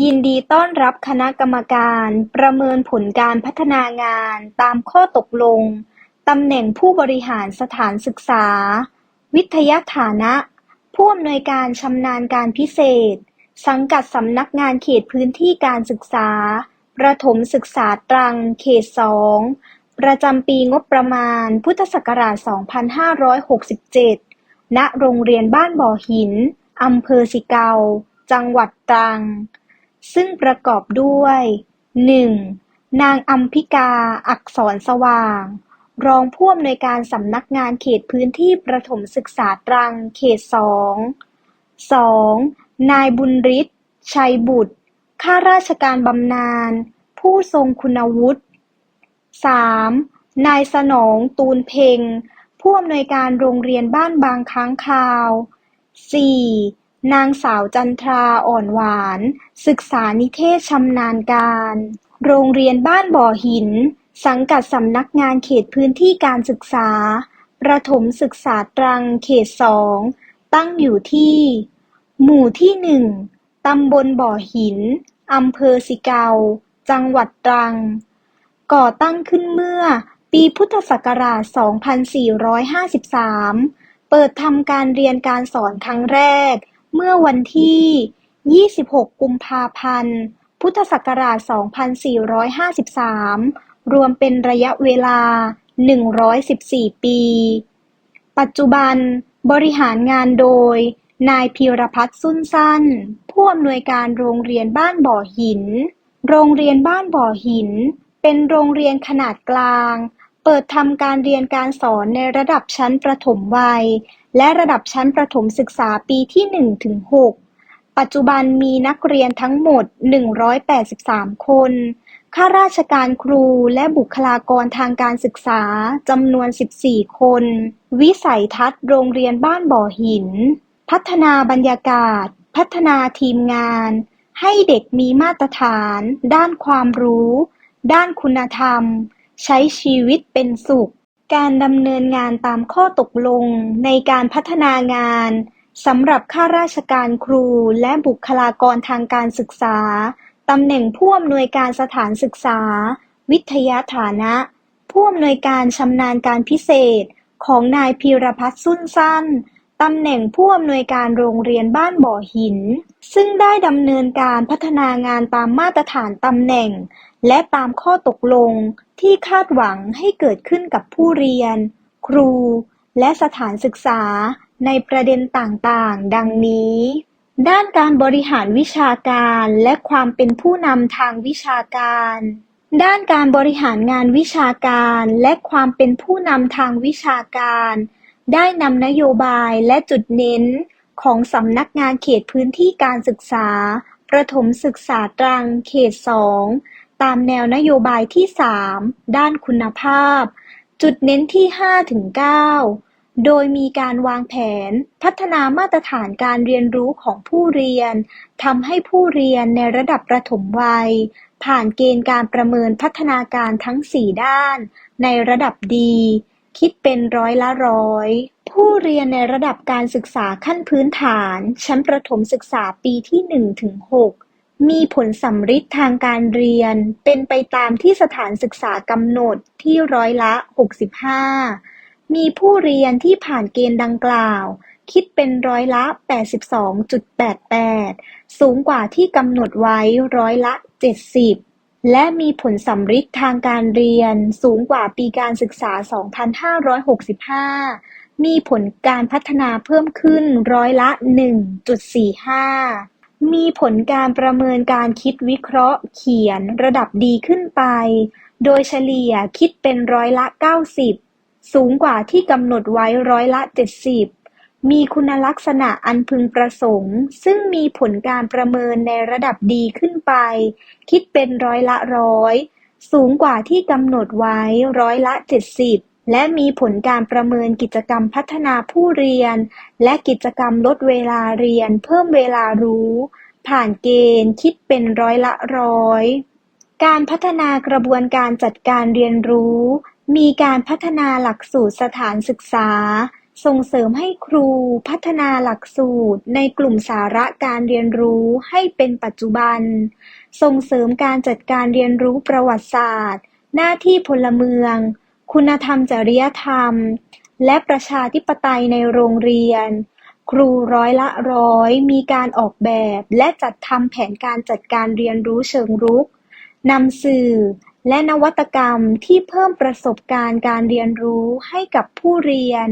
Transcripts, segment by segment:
ยินดีต้อนรับคณะกรรมการประเมินผลการพัฒนางานตามข้อตกลงตำแหน่งผู้บริหารสถานศึกษา วิทยาฐานะ ผู้อำนวยการชำนาญการพิเศษ สังกัดสำนักงานเขตพื้นที่การศึกษา ประถมศึกษาตรังเขต2ประจำปีงบประมาณ พุทธศักราช 2567 ณ โรงเรียนบ้านบ่อหิน อำเภอสิเกา จังหวัดตรัง ซึ่งประกอบด้วย 1. นางอัมพิกา อักษรสว่าง รองผู้อำนวยการสำนักงานเขตพื้นที่ประถมศึกษาตรัง เขต 2 2. นายบุญฤทธิ์ ชัยบุตร ข้าราชการบำนาญ ผู้ทรงคุณวุฒิ 3. นายสนองตูนเพ็ง ผู้อำนวยการโรงเรียนบ้านบางค้างคาว 4. นางสาวจันทรา อ่อนหวาน ศึกษานิเทศชำนาญการ โรงเรียนบ้านบ่อหิน สังกัดสำนักงานเขตพื้นที่การศึกษา ประถมศึกษาตรังเขต2ตั้งอยู่ที่ หมู่ที่1ตำบลบ่อหิน อำเภอสิเกา จังหวัดตรัง ก่อตั้งขึ้นเมื่อปีพุทธศักราช 2453 เปิดทำการเรียนการสอนครั้งแรก เมื่อวันที่ 26 กุมภาพันธ์ พุทธศักราช 2453 รวมเป็นระยะเวลา 114 ปี ปัจจุบันบริหารงานโดย นายพีรพัฒน์สุนสั้น ผู้อำนวยการโรงเรียนบ้านบ่อหิน โรงเรียนบ้านบ่อหิน เป็นโรงเรียนขนาดกลาง เปิดทำการเรียนการสอนในระดับชั้นประถมวัย และระดับชั้นประถมศึกษาปีที่ 1 ถึง 6 ปัจจุบันมีนักเรียนทั้งหมด 183 คน ข้าราชการครูและบุคลากรทางการศึกษาจำนวน 14 คน วิสัยทัศน์โรงเรียนบ้านบ่อหิน พัฒนาบรรยากาศ พัฒนาทีมงาน ให้เด็กมีมาตรฐาน ด้านความรู้ ด้านคุณธรรม ใช้ชีวิตเป็นสุข การดำเนินงานตามข้อตกลงในการพัฒนางานสำหรับข้าราชการครูและบุคลากรทางการศึกษา ตำแหน่งผู้อำนวยการสถานศึกษา วิทยาฐานะ ผู้อำนวยการชำนาญการพิเศษ ของนายพีรพัฒน์สุนสั้น ตำแหน่งผู้อำนวยการโรงเรียนบ้านบ่อหิน ซึ่งได้ดำเนินการพัฒนางานตามมาตรฐานตำแหน่ง และตามข้อตกลงที่คาดหวังให้เกิดขึ้นกับผู้เรียน ครู และสถานศึกษาในประเด็นต่างๆ ดังนี้ ด้านการบริหารวิชาการและความเป็นผู้นำทางวิชาการ ด้านการบริหารงานวิชาการและความเป็นผู้นำทางวิชาการ ได้นำนโยบายและจุดเน้นของสำนักงานเขตพื้นที่การศึกษา ประถมศึกษาตรังเขต 2 ตามแนวนโยบายที่ 3 ด้านคุณภาพ จุดเน้นที่ 5-9 โดยมีการวางแผน พัฒนามาตรฐานการเรียนรู้ของผู้เรียนทำให้ผู้เรียนในระดับประถมวัย ผ่านเกณฑ์การประเมินพัฒนาการทั้ง 4 ด้าน ในระดับดี คิดเป็นร้อยละร้อยผู้เรียนในระดับการศึกษาขั้นพื้นฐาน ชั้นประถมศึกษาปีที่1ถึง6 มีผลสำฤทธิ์ทางการเรียน เป็นไปตามที่สถานศึกษากำหนดที่ร้อยละ 65 มีผู้เรียนที่ผ่านเกณฑ์ดังกล่าว คิดเป็นร้อยละ 82.88 สูงกว่าที่กำหนดไว้ร้อยละ 70และมีผลสำฤทธิ์ทางการเรียนสูงกว่าปีการศึกษา 2565 มีผลการพัฒนาเพิ่มขึ้นร้อยละ 1.45 มีผลการประเมินการคิดวิเคราะห์เขียนระดับดีขึ้นไป โดยเฉลี่ยคิดเป็นร้อยละ 90 สูงกว่าที่กำหนดไว้ร้อยละ 70 มีคุณลักษณะอันพึงประสงค์ ซึ่งมีผลการประเมินในระดับดีขึ้นไป คิดเป็นร้อยละร้อย สูงกว่าที่กำหนดไว้ร้อยละ 70 และมีผลการประเมินกิจกรรมพัฒนาผู้เรียน และกิจกรรมลดเวลาเรียนเพิ่มเวลารู้ ผ่านเกณฑ์คิดเป็นร้อยละร้อย การพัฒนากระบวนการจัดการเรียนรู้ มีการพัฒนาหลักสูตรสถานศึกษา ส่งเสริมให้ครูพัฒนาหลักสูตรในกลุ่มสาระการเรียนรู้ให้เป็นปัจจุบัน ส่งเสริมการจัดการเรียนรู้ประวัติศาสตร์ หน้าที่พลเมือง คุณธรรมจริยธรรม และประชาธิปไตยในโรงเรียน ครูร้อยละร้อยมีการออกแบบและจัดทำแผนการจัดการเรียนรู้เชิงรุกนำสื่อและนวัตกรรมที่เพิ่มประสบการณ์การเรียนรู้ให้กับผู้เรียน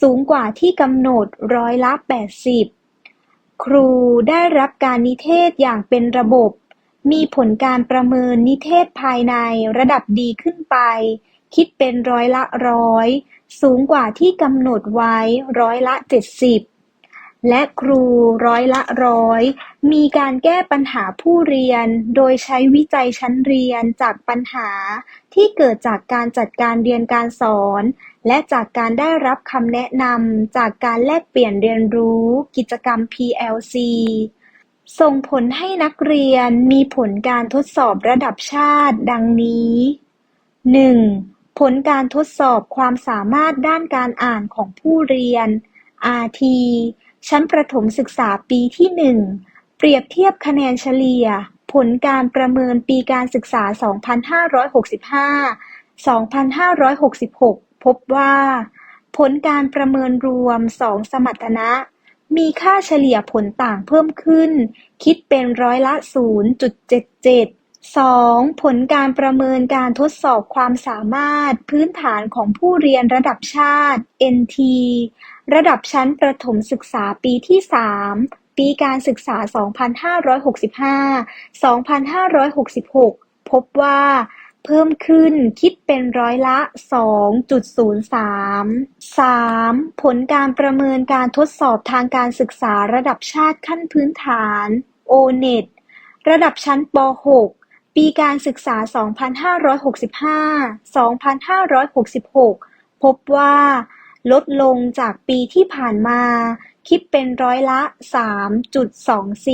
สูงกว่าที่กำหนดร้อยละแปดสิบครูได้รับการนิเทศอย่างเป็นระบบ มีผลการประเมินนิเทศภายในระดับดีขึ้นไป คิดเป็นร้อยละร้อย สูงกว่าที่กำหนดไว้ร้อยละเจ็ดสิบและครูร้อยละร้อย มีการแก้ปัญหาผู้เรียน โดยใช้วิจัยชั้นเรียนจากปัญหาที่เกิดจากการจัดการเรียนการสอน และจากการได้รับคำแนะนำจากการแลกเปลี่ยนเรียนรู้กิจกรรม PLC ส่งผลให้นักเรียนมีผลการทดสอบระดับชาติดังนี้ 1. ผลการทดสอบความสามารถด้านการอ่านของผู้เรียน RT ชั้นประถมศึกษาปีที่ 1 เปรียบเทียบคะแนนเฉลี่ย ผลการประเมินปีการศึกษา 2565-2566 พบว่า ผลการประเมินรวม 2 สมรรถนะ มีค่าเฉลี่ยผลต่างเพิ่มขึ้น คิดเป็นร้อยละ 0.77 2. ผลการประเมินการทดสอบความสามารถพื้นฐานของผู้เรียนระดับชาติ NT ระดับชั้นประถมศึกษาปีที่3ปีการศึกษา 2565-2566 พบว่า เพิ่มขึ้นคิดเป็นร้อยละ 2.03 3. ผลการประเมินการทดสอบทางการศึกษาระดับชาติขั้นพื้นฐาน O-NET ระดับชั้นป .6 ปีการศึกษา 2565-2566 พบว่าลดลงจากปีที่ผ่านมา คิดเป็นร้อยละ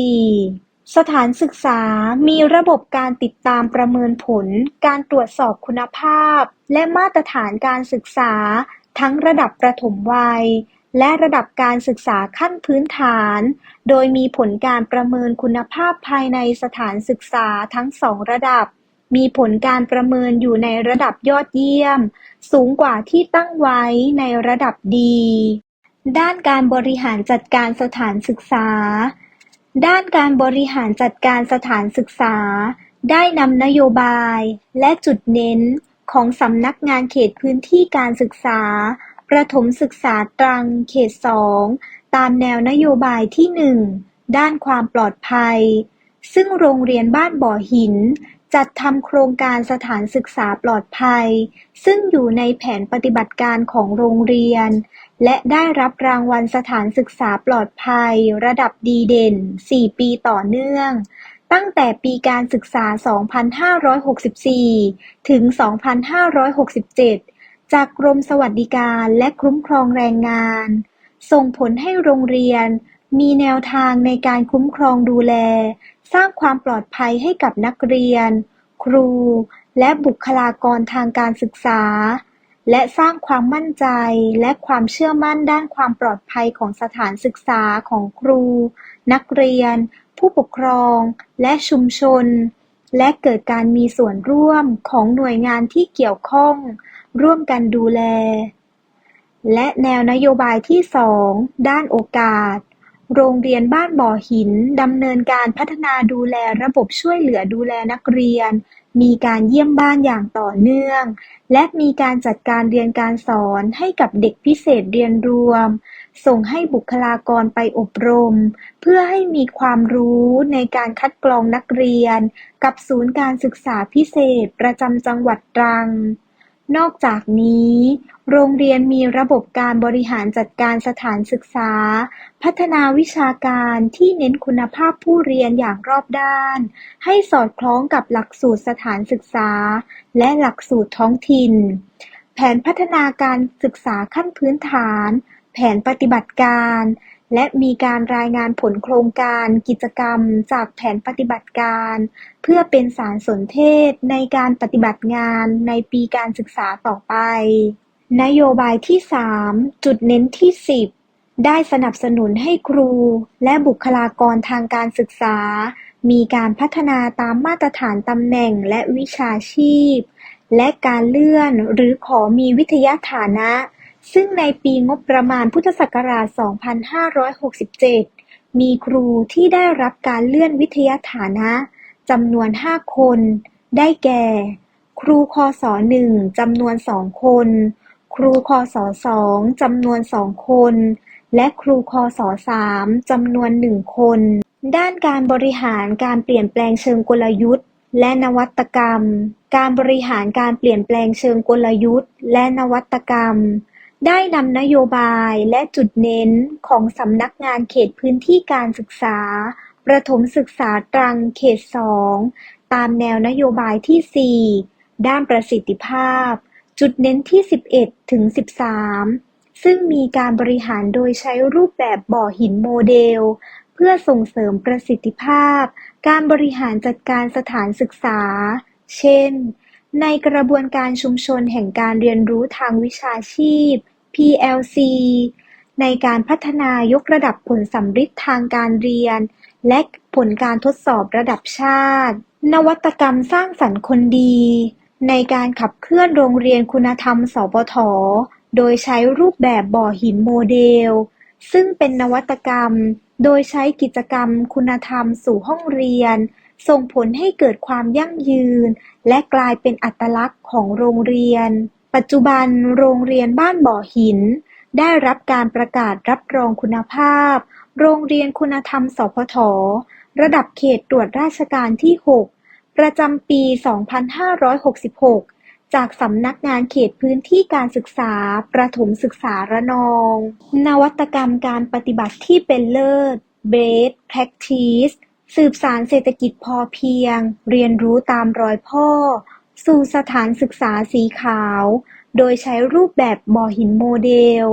3.24 สถานศึกษามีระบบการติดตามประเมินผล การตรวจสอบคุณภาพ และมาตรฐานการศึกษาทั้งระดับประถมวัย และระดับการศึกษาขั้นพื้นฐาน โดยมีผลการประเมินคุณภาพภายในสถานศึกษาทั้งสองระดับ มีผลการประเมินอยู่ในระดับยอดเยี่ยม สูงกว่าที่ตั้งไว้ในระดับดี ด้านการบริหารจัดการสถานศึกษา ด้านการบริหารจัดการสถานศึกษา ได้นำนโยบาย และจุดเน้นของสำนักงานเขตพื้นที่การศึกษา ประถมศึกษาตรังเขต2ตามแนวนโยบายที่1ด้านความปลอดภัย ซึ่งโรงเรียนบ้านบ่อหิน จัดทำโครงการสถานศึกษาปลอดภัย ซึ่งอยู่ในแผนปฏิบัติการของโรงเรียน และได้รับรางวัลสถานศึกษาปลอดภัย ระดับดีเด่น 4 ปีต่อเนื่อง ตั้งแต่ปีการศึกษา 2564 ถึง 2567 จากกรมสวัสดิการและคุ้มครองแรงงาน ส่งผลให้โรงเรียนมีแนวทางในการคุ้มครองดูแล สร้างความปลอดภัยให้กับนักเรียน ครู และบุคลากรทางการศึกษา และสร้างความมั่นใจและความเชื่อมั่นด้านความปลอดภัยของสถานศึกษาของครู นักเรียน ผู้ปกครอง และชุมชน และเกิดการมีส่วนร่วมของหน่วยงานที่เกี่ยวข้อง ร่วมกันดูแล และแนวนโยบายที่2ด้านโอกาส โรงเรียนบ้านบ่อหินดำเนินการพัฒนาดูแลระบบช่วยเหลือดูแลนักเรียน มีการเยี่ยมบ้านอย่างต่อเนื่อง และมีการจัดการเรียนการสอนให้กับเด็กพิเศษเรียนรวม ส่งให้บุคลากรไปอบรม เพื่อให้มีความรู้ในการคัดกรองนักเรียน กับศูนย์การศึกษาพิเศษประจำจังหวัดตรัง นอกจากนี้ โรงเรียนมีระบบการบริหารจัดการสถานศึกษา พัฒนาวิชาการที่เน้นคุณภาพผู้เรียนอย่างรอบด้าน ให้สอดคล้องกับหลักสูตรสถานศึกษา และหลักสูตรท้องถิ่น แผนพัฒนาการศึกษาขั้นพื้นฐาน แผนปฏิบัติการ และมีการรายงานผลโครงการกิจกรรมจากแผนปฏิบัติการ เพื่อเป็นสารสนเทศในการปฏิบัติงานในปีการศึกษาต่อไป นโยบายที่ 3 จุดเน้นที่ 10 ได้สนับสนุนให้ครู และบุคลากรทางการศึกษา มีการพัฒนาตามมาตรฐานตำแหน่งและวิชาชีพ และการเลื่อนหรือขอมีวิทยาฐานะ ซึ่งในปีงบประมาณพุทธศักราช 2567 มีครูที่ได้รับการเลื่อนวิทยาฐานะจำนวน 5 คน ได้แก่ ครูคศ1จำนวน 2 คน ครูคศ2จำนวน 2 คน และครูคศ3จำนวน 1 คน ด้านการบริหารการเปลี่ยนแปลงเชิงกลยุทธ์ และนวัตกรรม การบริหารการเปลี่ยนแปลงเชิงกลยุทธ์ และนวัตกรรม ได้นำนโยบายและจุดเน้นของสำนักงานเขตพื้นที่การศึกษาประถมศึกษาตรังเขต 2 ตามแนวนโยบายที่ 4 ด้านประสิทธิภาพ จุดเน้นที่ 11 ถึง 13 ซึ่งมีการบริหารโดยใช้รูปแบบบ่อหินโมเดล เพื่อส่งเสริมประสิทธิภาพ การบริหารจัดการสถานศึกษา เช่น ในกระบวนการชุมชนแห่งการเรียนรู้ทางวิชาชีพ PLC ในการพัฒนายกระดับผลสัมฤทธิ์ทางการเรียน และผลการทดสอบระดับชาติ นวัตกรรมสร้างสรรค์คนดี ในการขับเคลื่อนโรงเรียนคุณธรรม สปท โดยใช้รูปแบบบ่อหินโมเดล ซึ่งเป็นนวัตกรรม โดยใช้กิจกรรมคุณธรรมสู่ห้องเรียน ส่งผลให้เกิดความยั่งยืน และกลายเป็นอัตลักษณ์ของโรงเรียน ปัจจุบันโรงเรียนบ้านบ่อหิน ได้รับการประกาศรับรองคุณภาพ โรงเรียนคุณธรรมสพทระดับเขตตรวจราชการที่ 6 ประจำปี 2566 จากสำนักงานเขตพื้นที่การศึกษา ประถมศึกษาระนอง นวัตกรรมการปฏิบัติที่เป็นเลิศ Best Practice สืบสารเศรษฐกิจพอเพียง เรียนรู้ตามรอยพ่อ สู่สถานศึกษาสีขาว โดยใช้รูปแบบบ่อหินโมเดล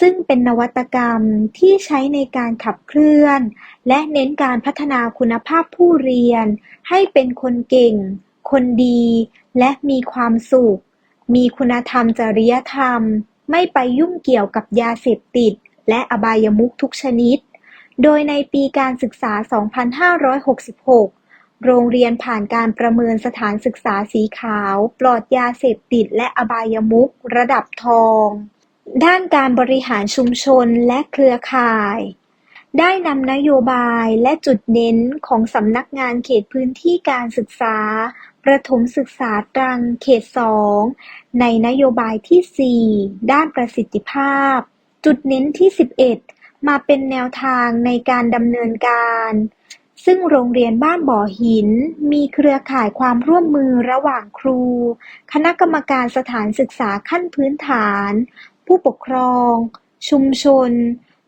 ซึ่งเป็นนวัตกรรมที่ใช้ในการขับเคลื่อน และเน้นการพัฒนาคุณภาพผู้เรียน ให้เป็นคนเก่ง คนดี และมีความสุข มีคุณธรรมจริยธรรม ไม่ไปยุ่งเกี่ยวกับยาเสพติด และอบายมุขทุกชนิด โดยในปีการศึกษา 2566 โรงเรียนผ่านการประเมินสถานศึกษาสีขาว ปลอดยาเสพติดและอบายมุขระดับทอง ด้านการบริหารชุมชนและเครือข่าย ได้นำนโยบายและจุดเน้นของสำนักงานเขตพื้นที่การศึกษา ประถมศึกษาตรังเขต 2 ในนโยบายที่ 4 ด้านประสิทธิภาพ จุดเน้นที่ 11 มาเป็นแนวทางในการดำเนินการ ซึ่งโรงเรียนบ้านบ่อหิน มีเครือข่ายความร่วมมือระหว่างครู คณะกรรมการสถานศึกษาขั้นพื้นฐาน ผู้ปกครอง ชุมชน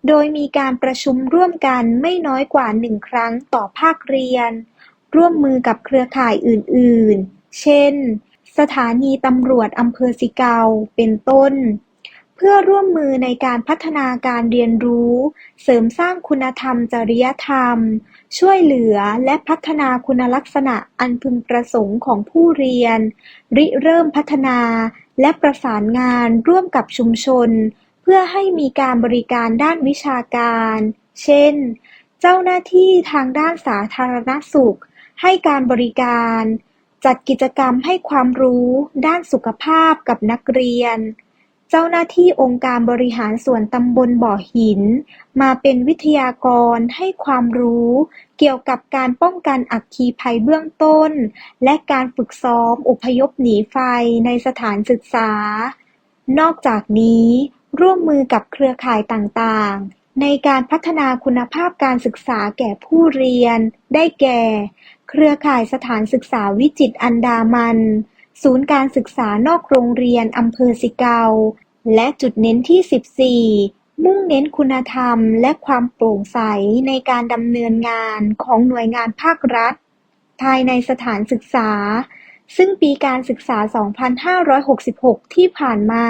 โดยมีการประชุมร่วมกันไม่น้อยกว่าหนึ่งครั้งต่อภาคเรียน ร่วมมือกับเครือข่ายอื่น ๆ เช่น สถานีตำรวจอำเภอสิเกา เป็นต้น พื่อร่วมมือในการพัฒนาการเรียนรู้ เสริมสร้างคุณธรรมจริยธรรม ช่วยเหลือและพัฒนาคุณลักษณะอันพึงประสงค์ของผู้เรียน ริเริ่มพัฒนาและประสานงานร่วมกับชุมชน เพื่อให้มีการบริการด้านวิชาการ เช่น เจ้าหน้าที่ทางด้านสาธารณสุข ให้การบริการ จัดกิจกรรมให้ความรู้ ด้านสุขภาพกับนักเรียน เจ้าหน้าที่องค์การบริหารส่วนตำบลบ่อหิน มาเป็นวิทยากรให้ความรู้เกี่ยวกับการป้องกันอัคคีภัยเบื้องต้น และการฝึกซ้อมอพยพหนีไฟในสถานศึกษา นอกจากนี้ร่วมมือกับเครือข่ายต่างๆ ในการพัฒนาคุณภาพการศึกษาแก่ผู้เรียน ได้แก่ เครือข่ายสถานศึกษาวิจิตรอันดามัน ศูนย์การศึกษานอกโรงเรียนอำเภอสิเกา และจุดเน้นที่ 14 มุ่งเน้นคุณธรรมและความโปร่งใสในการดำเนินงานของหน่วยงานภาครัฐ ภายในสถานศึกษา ซึ่งปีการศึกษา 2566 ที่ผ่านมา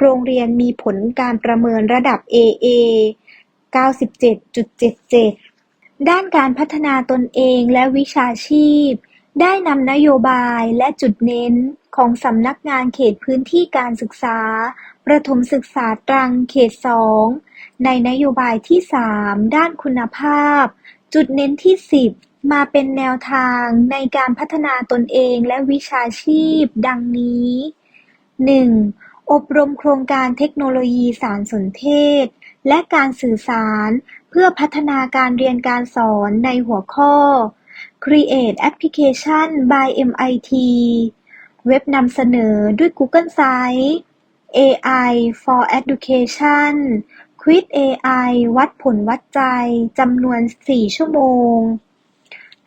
โรงเรียนมีผลการประเมินระดับ AA 97.77 ด้านการพัฒนาตนเองและวิชาชีพ ได้นำนโยบายและจุดเน้นของสำนักงานเขตพื้นที่การศึกษาประถมศึกษาตรังเขต 2 ในนโยบายที่ 3 ด้านคุณภาพ จุดเน้นที่ 10 มาเป็นแนวทางในการพัฒนาตนเองและวิชาชีพ ดังนี้ 1. อบรมโครงการเทคโนโลยีสารสนเทศ และการสื่อสาร เพื่อพัฒนาการเรียนการสอนในหัวข้อ Create Application by MIT เว็บนำเสนอด้วย Google Sites AI for Education Quiz AI วัดผลวัดใจจำนวน 4 ชั่วโมง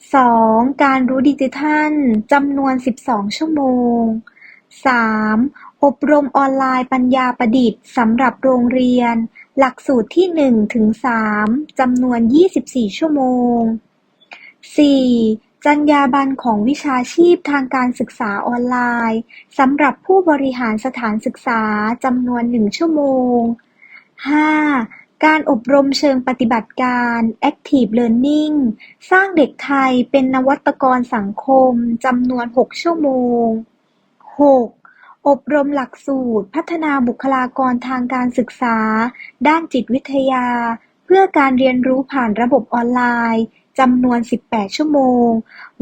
2. การรู้ดิจิทัลจำนวน 12 ชั่วโมง 3. อบรมออนไลน์ปัญญาประดิษฐ์สำหรับโรงเรียน หลักสูตรที่ 1 ถึง 3จำนวน 24 ชั่วโมง 4. จรรยาบรรณของวิชาชีพทางการศึกษาออนไลน์สำหรับผู้บริหารสถานศึกษา จำนวน1ชั่วโมง 5. การอบรมเชิงปฏิบัติการ Active Learning สร้างเด็กไทยเป็นนวัตกรสังคมจำนวน 6 ชั่วโมง 6. อบรมหลักสูตร พัฒนาบุคลากรทางการศึกษา ด้านจิตวิทยา เพื่อการเรียนรู้ผ่านระบบออนไลน์ จำนวน 18 ชั่วโมง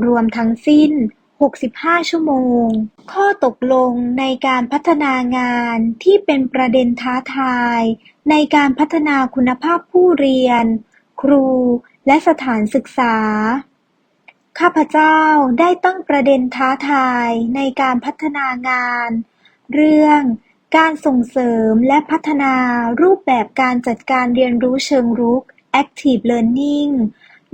รวมทั้งสิ้น 65 ชั่วโมง ข้อตกลงในการพัฒนางานที่เป็นประเด็นท้าทาย ในการพัฒนาคุณภาพผู้เรียน ครูและสถานศึกษา ข้าพเจ้าได้ตั้งประเด็นท้าทายในการพัฒนางาน เรื่องการส่งเสริมและพัฒนารูปแบบการจัดการเรียนรู้เชิงรุก Active Learning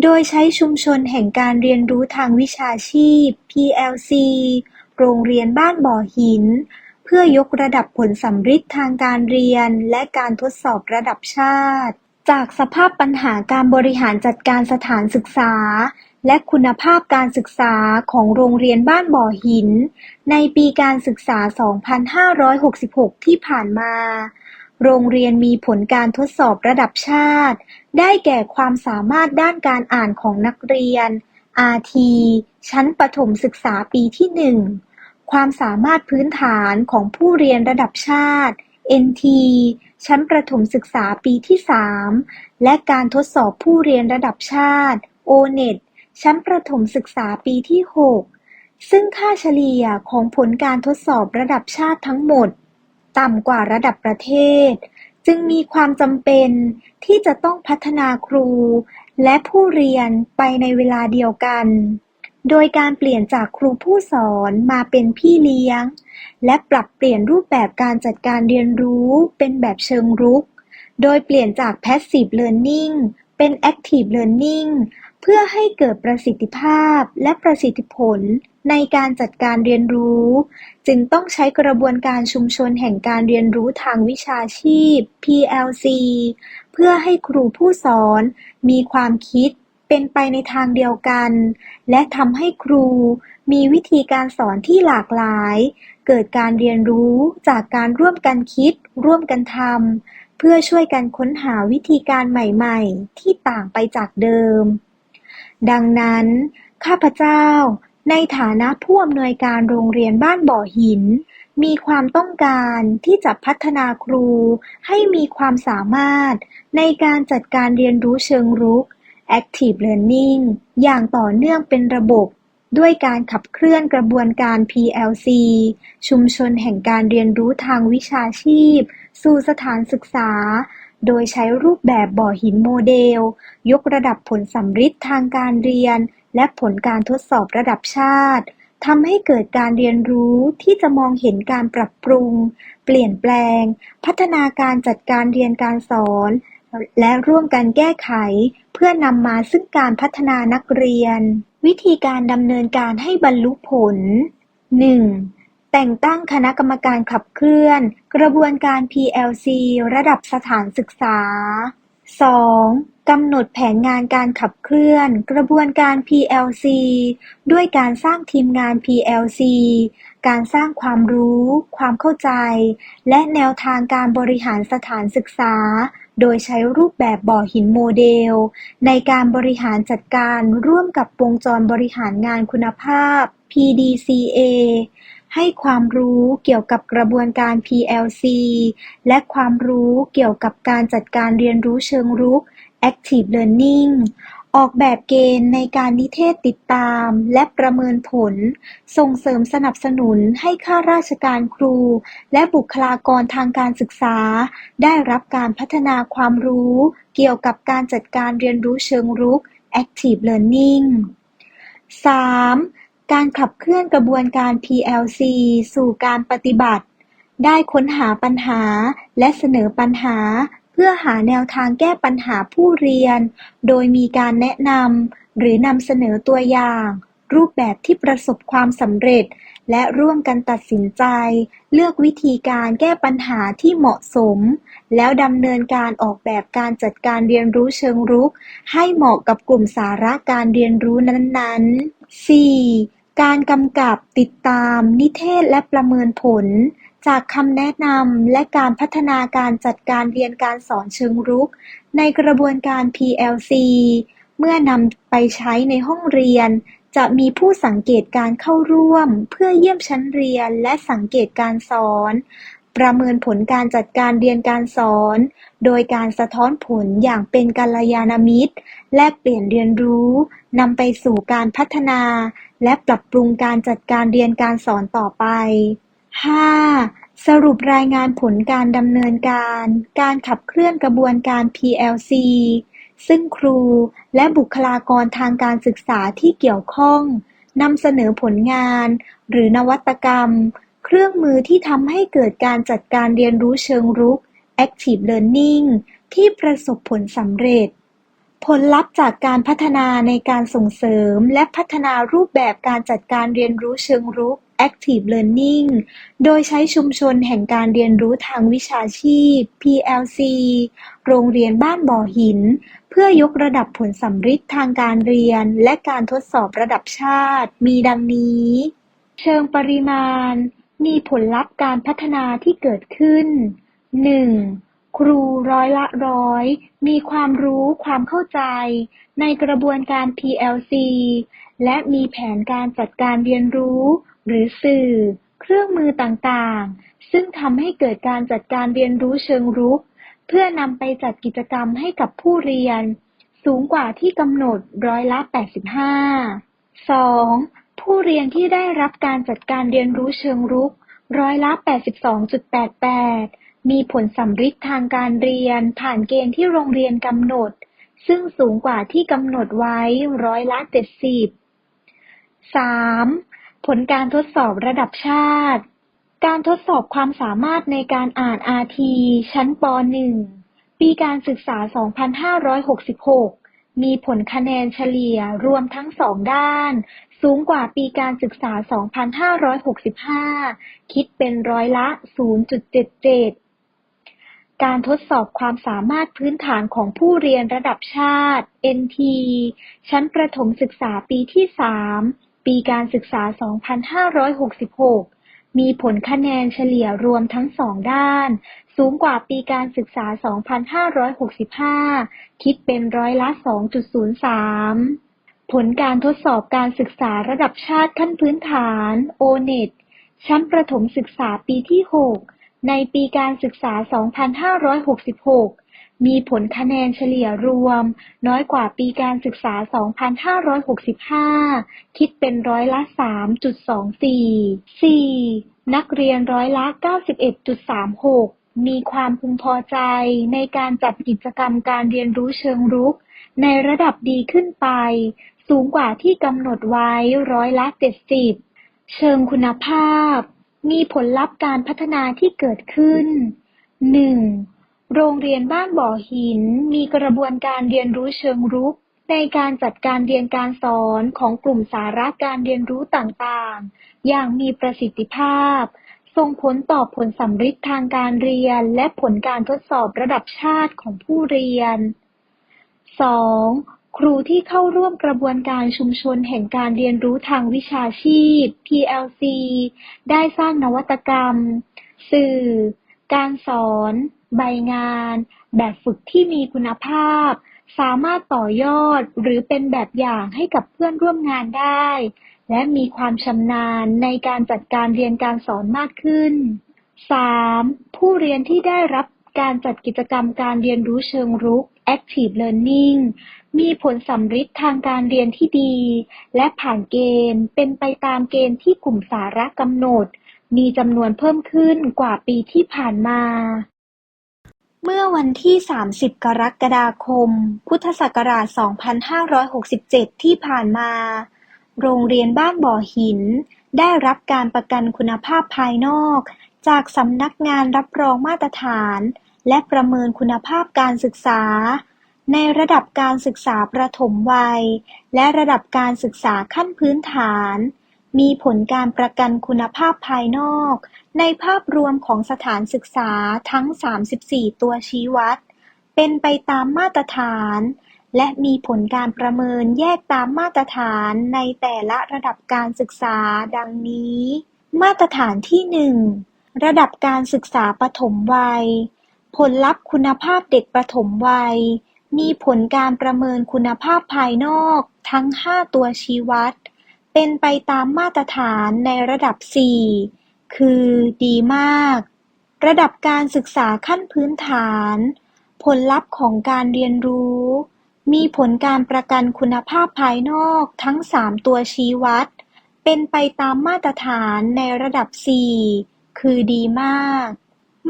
โดยใช้ชุมชนแห่งการเรียนรู้ทางวิชาชีพ PLC โรงเรียนบ้านบ่อหิน เพื่อยกระดับผลสัมฤทธิ์ทางการเรียน และการทดสอบระดับชาติ จากสภาพปัญหาการบริหารจัดการสถานศึกษา และคุณภาพการศึกษาของโรงเรียนบ้านบ่อหิน ในปีการศึกษา 2566 ที่ผ่านมา โรงเรียนมีผลการทดสอบระดับชาติ ได้แก่ความสามารถด้านการอ่านของนักเรียน RT ชั้นประถมศึกษาปีที่ 1 ความสามารถพื้นฐานของผู้เรียนระดับชาติ NT ชั้นประถมศึกษาปีที่ 3 และการทดสอบผู้เรียนระดับชาติ ONET ชั้นประถมศึกษาปีที่ 6 ซึ่งค่าเฉลี่ยของผลการทดสอบระดับชาติทั้งหมด ต่ำกว่าระดับประเทศ จึงมีความจำเป็นที่จะต้องพัฒนาครู และผู้เรียนไปในเวลาเดียวกัน โดยการเปลี่ยนจากครูผู้สอนมาเป็นพี่เลี้ยง และปรับเปลี่ยนรูปแบบการจัดการเรียนรู้เป็นแบบเชิงรุก โดยเปลี่ยนจาก Passive Learning เป็น Active Learning เพื่อให้เกิดประสิทธิภาพและประสิทธิผลในการจัดการเรียนรู้ จึงต้องใช้กระบวนการชุมชนแห่งการเรียนรู้ทางวิชาชีพ PLC เพื่อให้ครูผู้สอนมีความคิดเป็นไปในทางเดียวกัน และทำให้ครูมีวิธีการสอนที่หลากหลาย เกิดการเรียนรู้จากการร่วมกันคิด ร่วมกันทำเพื่อช่วยกันค้นหาวิธีการใหม่ๆ ที่ต่างไปจากเดิม ดังนั้น ข้าพเจ้า ในฐานะผู้อำนวยการโรงเรียนบ้านบ่อหิน มีความต้องการที่จะพัฒนาครูให้มีความสามารถในการจัดการเรียนรู้เชิงรุก Active Learning อย่างต่อเนื่องเป็นระบบ ด้วยการขับเคลื่อนกระบวนการ PLC ชุมชนแห่งการเรียนรู้ทางวิชาชีพ สู่สถานศึกษา โดยใช้รูปแบบบ่อหินโมเดล ยกระดับผลสัมฤทธิ์ทางการเรียน และผลการทดสอบระดับชาติทำให้เกิดการเรียนรู้ที่จะมองเห็นการปรับปรุง เปลี่ยนแปลง พัฒนาการจัดการเรียนการสอน และร่วมกันแก้ไข เพื่อนำมาซึ่งการพัฒนานักเรียน วิธีการดำเนินการให้บรรลุผล 1. แต่งตั้งคณะกรรมการขับเคลื่อน กระบวนการ PLC ระดับสถานศึกษา 2. กำหนดแผนงานการขับเคลื่อนกระบวนการ PLC ด้วยการสร้างทีมงาน PLC การสร้างความรู้ ความเข้าใจ และแนวทางการบริหารสถานศึกษา โดยใช้รูปแบบบ่อหินโมเดล ในการบริหารจัดการร่วมกับวงจรบริหารงานคุณภาพ PDCA ให้ความรู้เกี่ยวกับกระบวนการ PLC และความรู้เกี่ยวกับการจัดการเรียนรู้เชิงรุก Active Learning ออกแบบเกณฑ์ในการนิเทศติดตามและประเมินผล ส่งเสริมสนับสนุนให้ข้าราชการครู และบุคลากรทางการศึกษา ได้รับการพัฒนาความรู้ เกี่ยวกับการจัดการเรียนรู้เชิงรุก Active Learning 3. การขับเคลื่อนกระบวนการ PLC สู่การปฏิบัติ ได้ค้นหาปัญหาและเสนอปัญหา เพื่อหาแนวทางแก้ปัญหาผู้เรียน โดยมีการแนะนำหรือนำเสนอตัวอย่าง รูปแบบที่ประสบความสำเร็จ และร่วมกันตัดสินใจ เลือกวิธีการแก้ปัญหาที่เหมาะสม แล้วดำเนินการออกแบบการจัดการเรียนรู้เชิงรุก ให้เหมาะกับกลุ่มสาระการเรียนรู้นั้นๆ 4. การกำกับติดตาม นิเทศและประเมินผล จากคำแนะนำและการพัฒนาการจัดการเรียนการสอนเชิงรุก ในกระบวนการ PLC เมื่อนำไปใช้ในห้องเรียน จะมีผู้สังเกตการเข้าร่วม เพื่อเยี่ยมชั้นเรียนและสังเกตการสอน ประเมินผลการจัดการเรียนการสอน โดยการสะท้อนผลอย่างเป็นกัลยาณมิตร แลกเปลี่ยนเรียนรู้นำไปสู่การพัฒนา และปรับปรุงการจัดการเรียนการสอนต่อไป 5. สรุปรายงานผลการดำเนินการ การขับเคลื่อนกระบวนการ PLC ซึ่งครูและบุคลากรทางการศึกษาที่เกี่ยวข้องนำเสนอผลงาน หรือนวัตกรรม เครื่องมือที่ทำให้เกิดการจัดการเรียนรู้เชิงรุก Active Learning ที่ประสบผลสำเร็จ ผลลัพธ์จากการพัฒนาในการส่งเสริมและพัฒนารูปแบบการจัดการเรียนรู้เชิงรุก Active Learning โดยใช้ชุมชนแห่งการเรียนรู้ทางวิชาชีพ PLC โรงเรียนบ้านบ่อหิน เพื่อยกระดับผลสัมฤทธิ์ทางการเรียนและการทดสอบระดับชาติ มีดังนี้ เชิงปริมาณ มีผลลัพธ์การพัฒนาที่เกิดขึ้น 1. ครูร้อยละร้อย มีความรู้ความเข้าใจ ในกระบวนการ PLC และมีแผนการจัดการเรียนรู้ หรือสื่อ เครื่องมือต่างๆ ซึ่งทำให้เกิดการจัดการเรียนรู้เชิงรุก เพื่อนำไปจัดกิจกรรมให้กับผู้เรียน สูงกว่าที่กำหนดร้อยละ 85 2. ผู้เรียนที่ได้รับการจัดการเรียนรู้เชิงรุก ร้อยละ 82.88 มีผลสัมฤทธิ์ทางการเรียนผ่านเกณฑ์ที่โรงเรียนกำหนด ซึ่งสูงกว่าที่กำหนดไว้ร้อยละ70 3. ผลการทดสอบระดับชาติ การทดสอบความสามารถในการอ่าน RT ชั้นป .1 ปีการศึกษา 2566 มีผลคะแนนเฉลี่ยรวมทั้งสองด้าน สูงกว่าปีการศึกษา 2565 คิดเป็นร้อยละ 0.77 การทดสอบความสามารถพื้นฐานของผู้เรียนระดับชาติ NT ชั้นประถมศึกษาปีที่ 3 ปีการศึกษา 2566 มีผลคะแนนเฉลี่ยรวมทั้งสองด้าน สูงกว่าปีการศึกษา 2565 คิดเป็นร้อยละ 2.03 ผลการทดสอบการศึกษาระดับชาติขั้นพื้นฐาน O-NET ชั้นประถมศึกษาปีที่ 6 ในปีการศึกษา 2566 มีผลคะแนนเฉลี่ยรวม น้อยกว่าปีการศึกษา 2565 คิดเป็นร้อยละ 3.24 4. นักเรียนร้อยละ 91.36 มีความพึงพอใจในการจัดกิจกรรมการเรียนรู้เชิงรุก ในระดับดีขึ้นไป สูงกว่าที่กำหนดไว้ร้อยละ 70 เชิงคุณภาพ มีผลลัพธ์การพัฒนาที่เกิดขึ้น 1. โรงเรียนบ้านบ่อหิน มีกระบวนการเรียนรู้เชิงรุก ในการจัดการเรียนการสอนของกลุ่มสาระการเรียนรู้ต่างๆ อย่างมีประสิทธิภาพ ส่งผลต่อผลสัมฤทธิ์ทางการเรียน และผลการทดสอบระดับชาติของผู้เรียน 2. ครูที่เข้าร่วมกระบวนการชุมชนแห่งการเรียนรู้ทางวิชาชีพ PLC ได้สร้างนวัตกรรม สื่อ การสอน ใบงาน แบบฝึกที่มีคุณภาพ สามารถต่อยอดหรือเป็นแบบอย่างให้กับเพื่อนร่วมงานได้ และมีความชำนาญในการจัดการเรียนการสอนมากขึ้น 3. ผู้เรียนที่ได้รับการจัดกิจกรรมการเรียนรู้เชิงรุก Active Learning มีผลสัมฤทธิ์ทางการเรียนที่ดี และผ่านเกณฑ์เป็นไปตามเกณฑ์ที่กลุ่มสาระกำหนด มีจำนวนเพิ่มขึ้นกว่าปีที่ผ่านมา เมื่อวันที่ 30 กรกฎาคม พุทธศักราช 2567 ที่ผ่านมา โรงเรียนบ้านบ่อหิน ได้รับการประกันคุณภาพภายนอก จากสำนักงานรับรองมาตรฐาน และประเมินคุณภาพการศึกษา ในระดับการศึกษาประถมวัย และระดับการศึกษาขั้นพื้นฐาน มีผลการประกันคุณภาพภายนอก ในภาพรวมของสถานศึกษาทั้ง 34 ตัวชี้วัด เป็นไปตามมาตรฐาน และมีผลการประเมินแยกตามมาตรฐานในแต่ละระดับการศึกษาดังนี้ มาตรฐานที่ 1 ระดับการศึกษาประถมวัย ผลลัพธ์คุณภาพเด็กประถมวัย มีผลการประเมินคุณภาพภายนอกทั้ง5ตัวชี้วัด เป็นไปตามมาตรฐานในระดับ 4 คือ ดีมาก ระดับการศึกษาขั้นพื้นฐาน ผลลัพธ์ของการเรียนรู้ มีผลการประกันคุณภาพภายนอกทั้ง 3 ตัวชี้วัด เป็นไปตามมาตรฐานในระดับ 4 คือดีมาก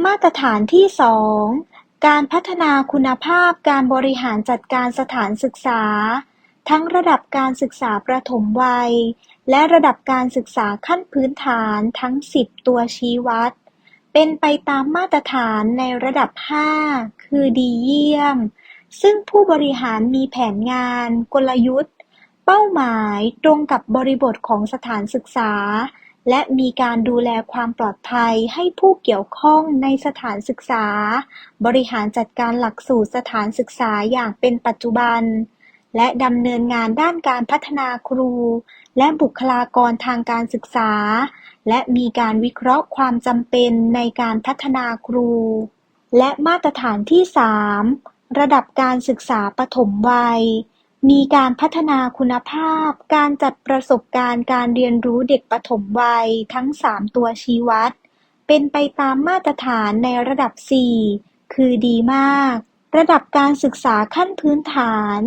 มาตรฐานที่ 2 การพัฒนาคุณภาพการบริหารจัดการสถานศึกษา ทั้งระดับการศึกษาประถมวัย และระดับการศึกษาขั้นพื้นฐานทั้ง 10 ตัวชี้วัด เป็นไปตามมาตรฐานในระดับ 5 คือดีเยี่ยม ซึ่งผู้บริหารมีแผนงาน กลยุทธ์ เป้าหมายตรงกับบริบทของสถานศึกษา และมีการดูแลความปลอดภัยให้ผู้เกี่ยวข้องในสถานศึกษา บริหารจัดการหลักสูตรสถานศึกษาอย่างเป็นปัจจุบัน และดำเนินงานด้านการพัฒนาครู และบุคลากรทางการศึกษา และมีการวิเคราะห์ความจำเป็นในการพัฒนาครู และมาตรฐานที่ 3 ระดับการศึกษาปฐมวัย มีการพัฒนาคุณภาพ การจัดประสบการณ์การเรียนรู้เด็กปฐมวัย ทั้ง3ตัวชี้วัด เป็นไปตามมาตรฐานในระดับ 4 คือดีมาก ระดับการศึกษาขั้นพื้นฐาน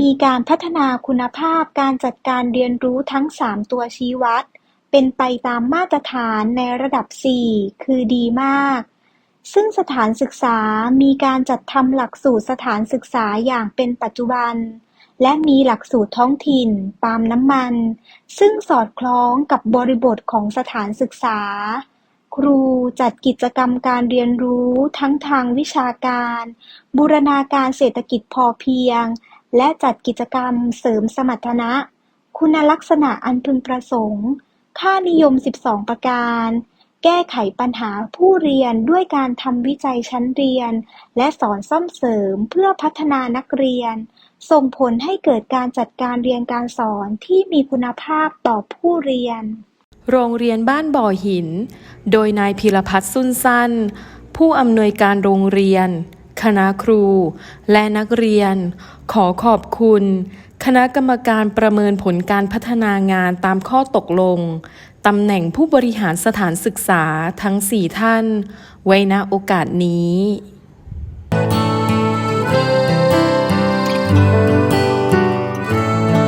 มีการพัฒนาคุณภาพการจัดการเรียนรู้ทั้ง 3 ตัวชี้วัด เป็นไปตามมาตรฐานในระดับ 4 คือดีมากซึ่งสถานศึกษามีการจัดทำหลักสูตรสถานศึกษาอย่างเป็นปัจจุบัน และมีหลักสูตรท้องถิ่น ปาล์มน้ำมัน ซึ่งสอดคล้องกับบริบทของสถานศึกษา ครูจัดกิจกรรมการเรียนรู้ทั้งทางวิชาการ บูรณาการเศรษฐกิจพอเพียง และจัดกิจกรรมเสริมสมรรถนะ คุณลักษณะอันพึงประสงค์ ค่านิยม 12 ประการ แก้ไขปัญหาผู้เรียนด้วยการทำวิจัยชั้นเรียน และสอนซ่อมเสริมเพื่อพัฒนานักเรียน ส่งผลให้เกิดการจัดการเรียนการสอนที่มีคุณภาพต่อผู้เรียน โรงเรียนบ้านบ่อหิน โดยนายพิรพัฒน์สุนสั้น ผู้อำนวยการโรงเรียน คณะครู และนักเรียน ขอขอบคุณ คณะกรรมการประเมินผลการพัฒนางานตามข้อตกลง ตำแหน่งผู้บริหารสถานศึกษาทั้ง 4 ท่าน ไว้ณโอกาสนี้